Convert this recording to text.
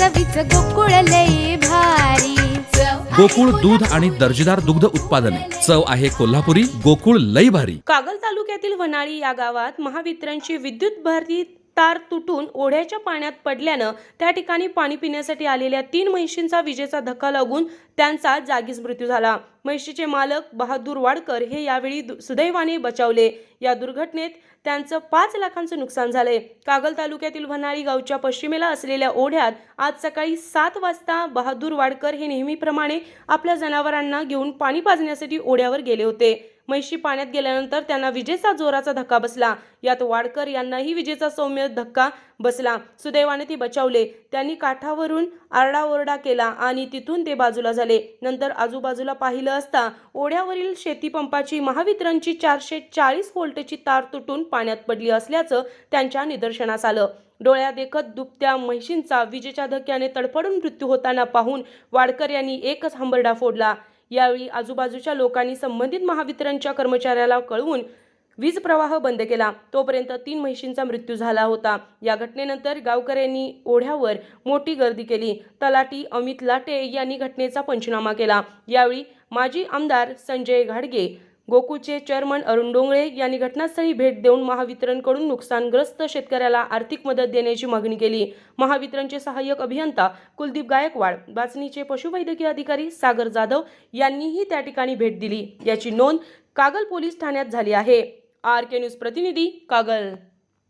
चवीच गोकुळ लई भारी. गोकुळ दूध आणि दर्जेदार दुग्ध उत्पादने. चव आहे कोल्हापुरी गोकुळ लई भारी. कागल तालुक्यातील वनाळी या गावात महावितरणची विद्युत भारती तार तुटून ओढ्याच्या पाण्यात पडल्यानं त्या ठिकाणी पाणी पिण्यासाठी आलेल्या तीन म्हैशींचा विजेचा धक्का लागून त्यांचा जागीच मृत्यू झाला. म्हैशीचे मालक बहादूर वाडकर हे यावेळी दु- सुदैवाने बचावले. या दुर्घटनेत त्यांचं पाच लाखांचं नुकसान झालंय. कागल तालुक्यातील वनाळी गावच्या पश्चिमेला असलेल्या ओढ्यात आज सकाळी सात वाजता बहादूर वाडकर हे नेहमीप्रमाणे आपल्या जनावरांना घेऊन पाणी पाजण्यासाठी ओढ्यावर गेले होते. म्हैशी पाण्यात गेल्यानंतर त्यांना विजेचा जोराचा धक्का बसला. यात वाडकर यांनाही विजेचा सौम्य धक्का बसला. सुदैवाने ती बचावले. त्यांनी काठावरून आरडाओरडा केला आणि तिथून ते बाजूला झाले. नंतर आजूबाजूला पाहिलं असता ओढ्यावरील शेतीपंपाची महावितरणची चारशे चाळीस व्होल्टची तार तुटून पाण्यात पडली असल्याचं त्यांच्या निदर्शनास आलं. डोळ्या देखत दुपत्या म्हैशींचा विजेच्या धक्क्याने तडफडून मृत्यू होताना पाहून वाडकर यांनी एकच हंबरडा फोडला. यावेळी आजूबाजूच्या लोकांनी संबंधित महावितरणच्या कर्मचाऱ्याला कळवून वीज प्रवाह बंद केला. तोपर्यंत तीन म्हैशींचा मृत्यू झाला होता. या घटनेनंतर गावकऱ्यांनी ओढ्यावर मोठी गर्दी केली. तलाटी अमित लाटे यांनी घटनेचा पंचनामा केला. यावेळी माजी आमदार संजय घाडगे गोकुळचे चेअरमन अरुण डोंगळे यांनी घटनास्थळी भेट देऊन महावितरणकडून नुकसानग्रस्त शेतकऱ्याला आर्थिक मदत देण्याची मागणी केली. महावितरणचे सहाय्यक अभियंता कुलदीप गायकवाड बाचणीचे पशुवैद्यकीय अधिकारी सागर जाधव यांनीही त्या ठिकाणी भेट दिली. याची नोंद कागल पोलीस ठाण्यात झाली आहे. आर के न्यूज प्रतिनिधी कागल.